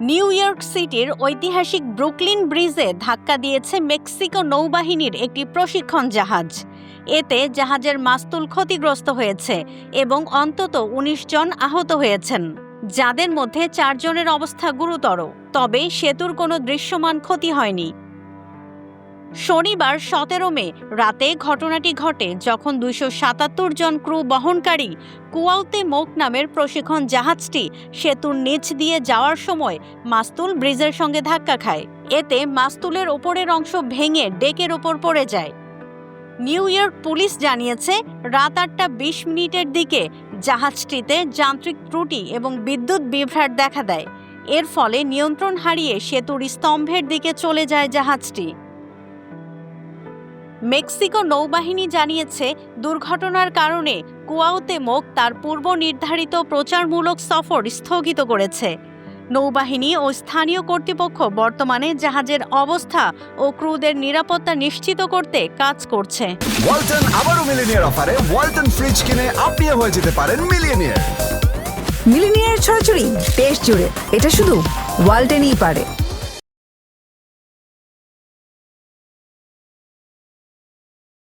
New York সিটির ঐতিহাসিক Brooklyn ব্রিজে ধাক্কা দিয়েছে মেক্সিকো নৌবাহিনীর একটি প্রশিক্ষণ জাহাজ। এতে জাহাজের মাস্তুল ক্ষতিগ্রস্ত হয়েছে এবং অন্তত ১৯ জন আহত হয়েছেন। যাদের মধ্যে চারজনের অবস্থা গুরুতর, তবে সেতুর কোনো দৃশ্যমান ক্ষতি হয়নি। শনিবার সতেরো মে রাতে ঘটনাটি ঘটে যখন দুইশো সাতাত্তর জন ক্রু বহনকারী কুয়াউতে মোক নামের প্রশিক্ষণ জাহাজটি সেতুর নিচ দিয়ে যাওয়ার সময় মাস্তুল ব্রিজের সঙ্গে ধাক্কা খায়। এতে মাস্তুলের ওপরের অংশ ভেঙে ডেকের ওপর পড়ে যায়। নিউ ইয়র্ক পুলিশ জানিয়েছে, রাত আটটা বিশ মিনিটের দিকে জাহাজটিতে যান্ত্রিক ত্রুটি এবং বিদ্যুৎ বিভ্রাট দেখা দেয়। এর ফলে নিয়ন্ত্রণ হারিয়ে সেতুর স্তম্ভের দিকে চলে যায় জাহাজটি। মেক্সিকো নৌবাহিনী জানিয়েছে দুর্ঘটনার কারণে কুয়াউতে মোক তার পূর্ব নির্ধারিত প্রচারমূলক সফর স্থগিত করেছে। নৌবাহিনী ও স্থানীয় কর্তৃপক্ষ বর্তমানে জাহাজের অবস্থা ও ক্রুদের নিরাপত্তা নিশ্চিত করতে কাজ করছে। ওয়ালটন আবারও মিলিনিয়ার অফারে ওয়ালটন ফ্রিজ কিনে আপনিও হয়ে যেতে পারেন মিলিয়নিয়ার মিলিনিয়ার ছড়াছড়ি দেশ জুড়ে এটা শুধু ওয়ালটেনই পারে।